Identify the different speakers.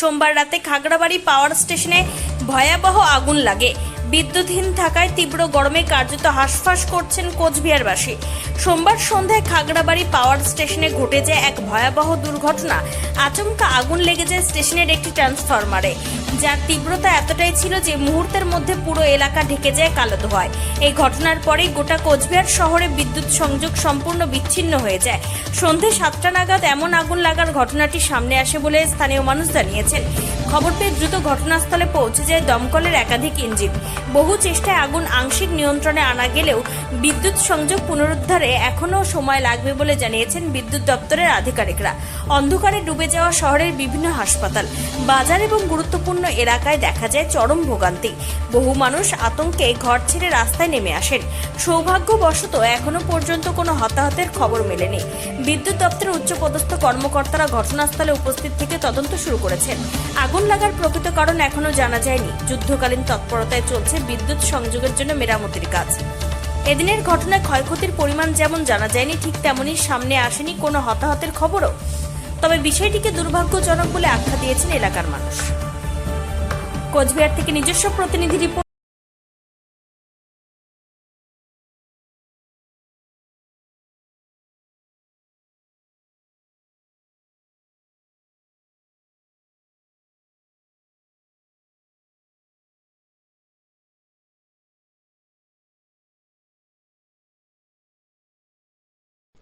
Speaker 1: সোমবার রাতে খাগড়াবাড়ি পাওয়ার স্টেশনে ভয়াবহ আগুন লাগে। বিদ্যুৎহীন থাকায় তীব্র গরমে কার্যত হাঁসফাঁস করছেন কোচবিহারবাসী। সোমবার সন্ধ্যায় খাগড়াবাড়ি পাওয়ার স্টেশনে ঘটে যায় এক ভয়াবহ দুর্ঘটনা। আচমকা আগুন লেগে যায় স্টেশনের একটি ট্রান্সফরমারে। যার তীব্রতা এতটাই ছিল যে মুহূর্তের মধ্যে পুরো এলাকা ঢেকে যায় কালো ধোঁয়ায়। এই ঘটনার পরেই গোটা কোচবিহার শহরে বিদ্যুৎ সংযোগ সম্পূর্ণ বিচ্ছিন্ন হয়ে যায়। সন্ধে সাতটা নাগাদ এমন আগুন লাগার ঘটনাটি সামনে আসে বলে স্থানীয় মানুষ জানিয়েছেন। খবর পেয়ে দ্রুত ঘটনাস্থলে পৌঁছে যায় দমকলের একাধিক ইঞ্জিন। বহু চেষ্টায় আগুন আংশিক নিয়ন্ত্রণে আনা গেলেও বিদ্যুৎ সংযোগ পুনরুদ্ধারে এখনও সময় লাগবে বলে জানিয়েছেন বিদ্যুৎ দপ্তরের আধিকারিকরা। অন্ধকারে ডুবে যাওয়া শহরের বিভিন্ন হাসপাতাল, বাজার এবং গুরুত্বপূর্ণ এলাকায় দেখা যায় চরম ভোগান্তি। বহু মানুষ আতঙ্কে ঘর ছেড়ে রাস্তায় নেমে আসেন। সৌভাগ্যবশত এখনও পর্যন্ত কোনো হতাহতের খবর মেলেনি। বিদ্যুৎ দপ্তরের উচ্চপদস্থ কর্মকর্তারা ঘটনাস্থলে উপস্থিত থেকে তদন্ত শুরু করেছেন। আগুন লাগার প্রকৃত কারণ এখনও জানা যায়নি। যুদ্ধকালীন তৎপরতায় চলছে বিদ্যুৎ সংযোগের জন্য মেরামতির কাজ। এদিনের ঘটনায় ক্ষয়ক্ষতির পরিমাণ যেমন জানা যায়নি, ঠিক তেমনই সামনে আসেনি কোনো হতাহতের খবরও। তবে বিষয়টিকে দুর্ভাগ্যজনক বলে আখ্যা দিয়েছেন এলাকার মানুষ। কোচবিহার থেকে নিজস্ব প্রতিনিধি রিপোর্ট